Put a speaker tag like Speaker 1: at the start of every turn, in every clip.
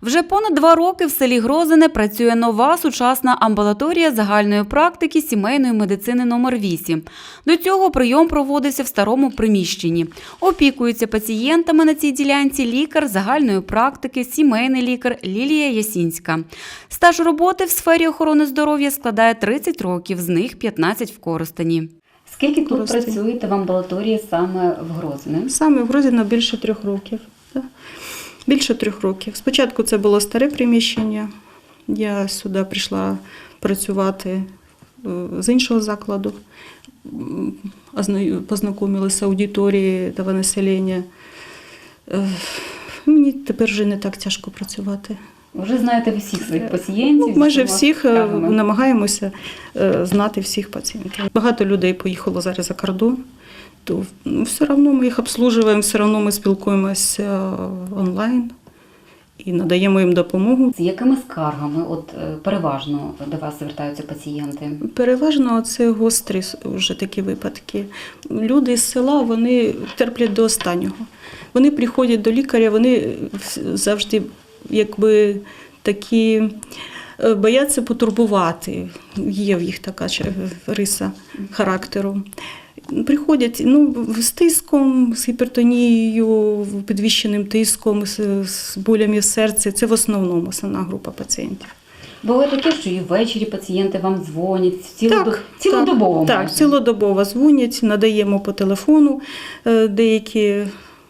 Speaker 1: Вже понад два роки в селі Грозине працює нова сучасна амбулаторія загальної практики сімейної медицини номер 8 До цього прийом проводився в старому приміщенні. Опікується пацієнтами на цій ділянці лікар загальної практики, сімейний лікар Лілія Ясінська. Стаж роботи в сфері охорони здоров'я складає 30 років, з них 15 в Коростені. Скільки тут працюєте в амбулаторії саме в Грозине?
Speaker 2: Саме в Грозіно більше трьох років. да. Більше трьох років. Спочатку це було старе приміщення. Я сюди прийшла працювати е, з іншого закладу. Познайомилася з аудиторією того населення. Е, Мені тепер вже не так тяжко працювати.
Speaker 1: Вже знаєте всіх своїх пацієнтів.
Speaker 2: Ну, майже всіх е, намагаємося е, знати всіх пацієнтів. Багато людей поїхало зараз за кордон, то ну, все одно ми їх обслужуємо, все одно ми спілкуємося онлайн і надаємо їм допомогу.
Speaker 1: З якими скаргами от е, переважно до вас звертаються пацієнти?
Speaker 2: Переважно це гострі вже такі випадки. Люди з села вони терплять до останнього. Вони приходять до лікаря, вони завжди якби такі е, бояться потурбувати. Є в їх така риса характеру. Приходять ну, з тиском, з гіпертонією, підвищеним тиском, з, з болями в серці. Це в основному основна група пацієнтів.
Speaker 1: Буває таке, що і ввечері пацієнти вам дзвонять цілодо...
Speaker 2: Так,
Speaker 1: цілодобово.
Speaker 2: Так, так, цілодобово дзвонять, надаємо по телефону е, деякі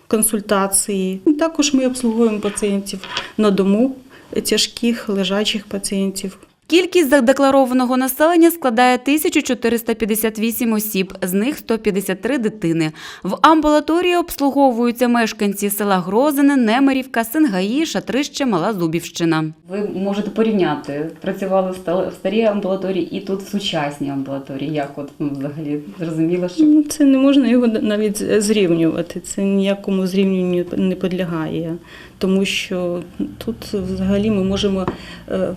Speaker 2: консультації. Також ми обслуговуємо пацієнтів на дому, тяжких лежачих пацієнтів.
Speaker 1: Кількість задекларованого населення складає 1458 осіб, з них 153 дитини. В амбулаторії обслуговуються мешканці села Грозине, Немирівка, Сингаї, Шатрище, Мала Зубівщина. Ви можете порівняти. Працювали в старій амбулаторії і тут в сучасній амбулаторії. Як от ну, взагалі зрозуміло, що
Speaker 2: Ну, це не можна його навіть зрівнювати. Це ніякому зрівнюванню не підлягає, тому що тут взагалі ми можемо е,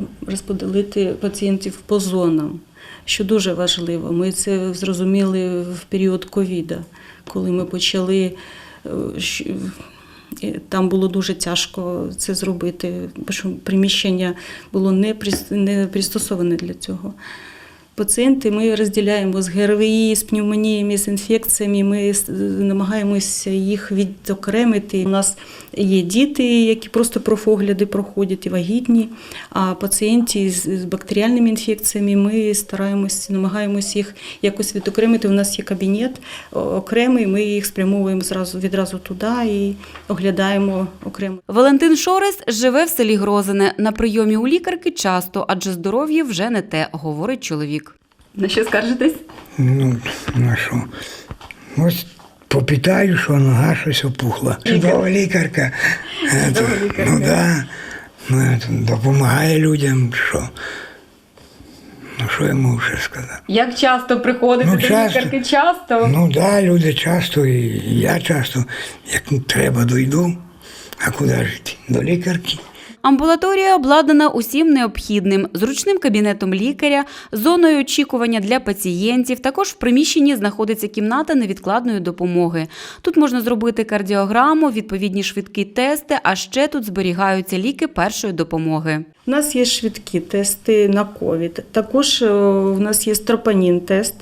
Speaker 2: пацієнтів по зонам, що дуже важливо. Ми це зрозуміли в період ковіда, коли ми почали. е, і Там було дуже тяжко це зробити, бо приміщення було не пристосоване для цього. Пацієнти ми розділяємо з ГРВІ, з пневмоніями, з інфекціями. Ми намагаємося їх відокремити. У нас є діти, які просто профогляди проходять і вагітні. А пацієнти з бактеріальними інфекціями ми стараємося, намагаємося їх якось відокремити. У нас є кабінет окремий. Ми їх спрямовуємо зразу відразу туди і оглядаємо окремо.
Speaker 1: Валентин Шорес живе в селі Грозине. На прийомі у лікарки часто, адже здоров'я вже не те, говорить чоловік. На що скаржитесь?
Speaker 3: Ну, на що? Ось попитаю, що нога щось опухла. Чудова лікарка. Е, то, Ну да. Ну, е, допомагає людям, що. Ну, що я можу ще сказати?
Speaker 1: Як часто приходите
Speaker 3: Ну,
Speaker 1: до
Speaker 3: часто.
Speaker 1: лікарки? Часто?
Speaker 3: Ну да, люди часто, і я часто, як треба, дойду. А куди жити? До лікарки.
Speaker 1: Амбулаторія обладнана усім необхідним: зручним кабінетом лікаря, зоною очікування для пацієнтів. Також в приміщенні знаходиться кімната невідкладної допомоги. Тут можна зробити кардіограму, відповідні швидкі тести, а ще тут зберігаються ліки першої допомоги.
Speaker 2: У нас є швидкі тести на ковід. Також е, у нас є стропанін-тест,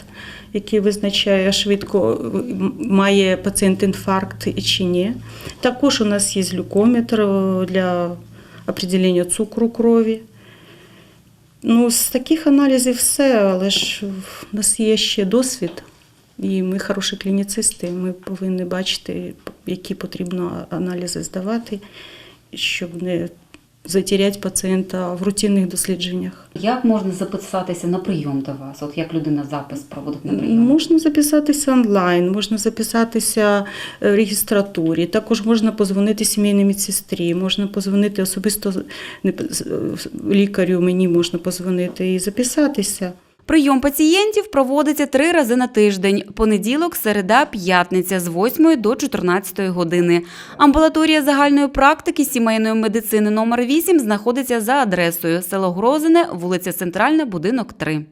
Speaker 2: який визначає швидко, е, має пацієнт інфаркт чи ні. Також у нас є глюкометр е, для определення цукру крові. Ну, з таких аналізів все, але ж в нас є ще досвід. І ми хороші клініцисти, ми повинні бачити, які потрібно аналізи здавати, щоб не затерять пацієнта в рутинних дослідженнях.
Speaker 1: Як можна записатися на прийом до вас? От як людина запис проводить на прийом?
Speaker 2: Можна записатися онлайн, можна записатися е, в регістратурі, також можна позвонити сімейній медсестрі, можна позвонити особисто е, лікарю, мені можна позвонити і записатися.
Speaker 1: Прийом пацієнтів проводиться три рази на тиждень: понеділок, середа, п'ятниця з 8 до 14 години. Амбулаторія загальної практики сімейної медицини номер 8 знаходиться за адресою село Грозине, вулиця Центральна, будинок 3.